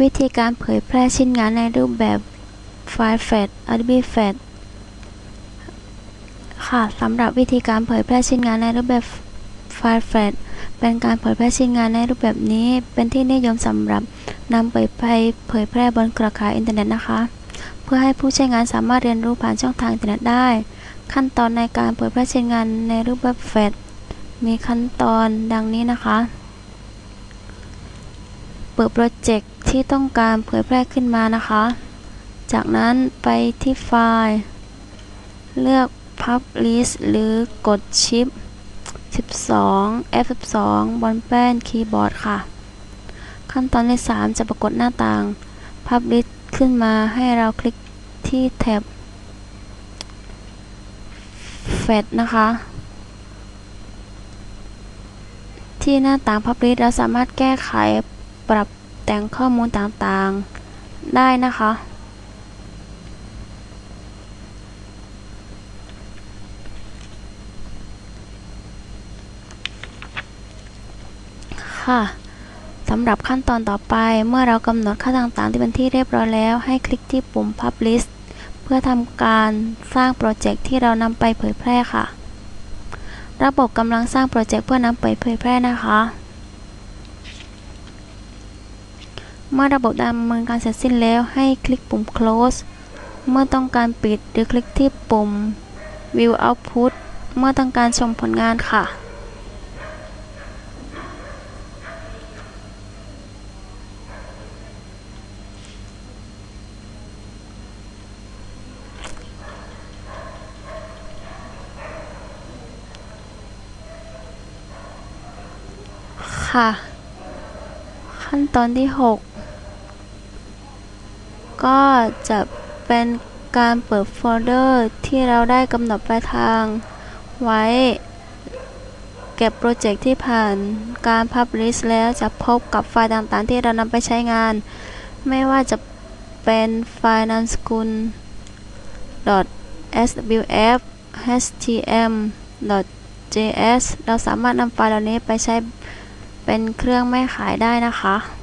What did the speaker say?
วิธีการเผยแพร่ชิ้นงานในรูปแบบไฟล์ FAT Adobe FAT ค่ะสำหรับวิธีการเผยแพร่ชิ้นงานในรูปแบบไฟล์ FAT เป็นการเผยแพร่ชิ้นงานในรูปแบบนี้ เป็นที่นิยมสำหรับนำไปไปเผยแพร่บนเครือข่ายอินเทอร์เน็ตนะคะ เพื่อให้ผู้ใช้งานสามารถเรียนรู้ผ่านช่องทางอินเทอร์เน็ตได้ ขั้นตอนในการเผยแพร่ชิ้นงานในรูปแบบ FAT มีขั้นตอนดังนี้นะคะ เปิดโปรเจกต์ที่ต้องการเผยแพร่ขึ้นมานะคะ จากนั้นไปที่ไฟล์ เลือก Publish หรือกด Shift 12 F12 บนแป้นคีย์บอร์ดค่ะ ขั้นตอนที่ 3 จะปรากฏหน้าต่าง Publish ขึ้นมาให้เราคลิกที่แท็บ FAT นะคะ ที่หน้าต่าง Publish เราสามารถแก้ไข ปรับแต่งข้อมูลต่างๆ ได้นะคะ ค่ะสำหรับขั้นตอนต่อไปเมื่อเรากำหนดค่าต่างๆ ที่เป็นที่เรียบร้อยแล้ว ให้คลิกที่ปุ่ม Publish เพื่อทำการสร้างโปรเจกต์ที่เรานำไปเผยแพร่ค่ะ ระบบกำลังสร้างโปรเจกต์เพื่อนำไปเผยแพร่นะคะ เมื่อระบบดำเนินการเสร็จสิ้นแล้วให้คลิกปุ่ม close เมื่อต้องการปิดหรือคลิกที่ปุ่ม view output เมื่อต้องการชมผลงานค่ะค่ะ ขั้นตอนที่ 6 ก็จะเป็นการเปิดโฟลเดอร์ที่เราได้กำหนดปลายทาง ไว้ เก็บโปรเจกต์ที่ผ่านการ Publish แล้วจะพบกับไฟล์ต่างๆ ที่เรานำไปใช้งาน ไม่ว่าจะเป็นไฟล์นามสกุล .swf htm .js เราสามารถนำไฟล์เหล่านี้ไปใช้ เป็นเครื่องไม่ขายได้นะคะ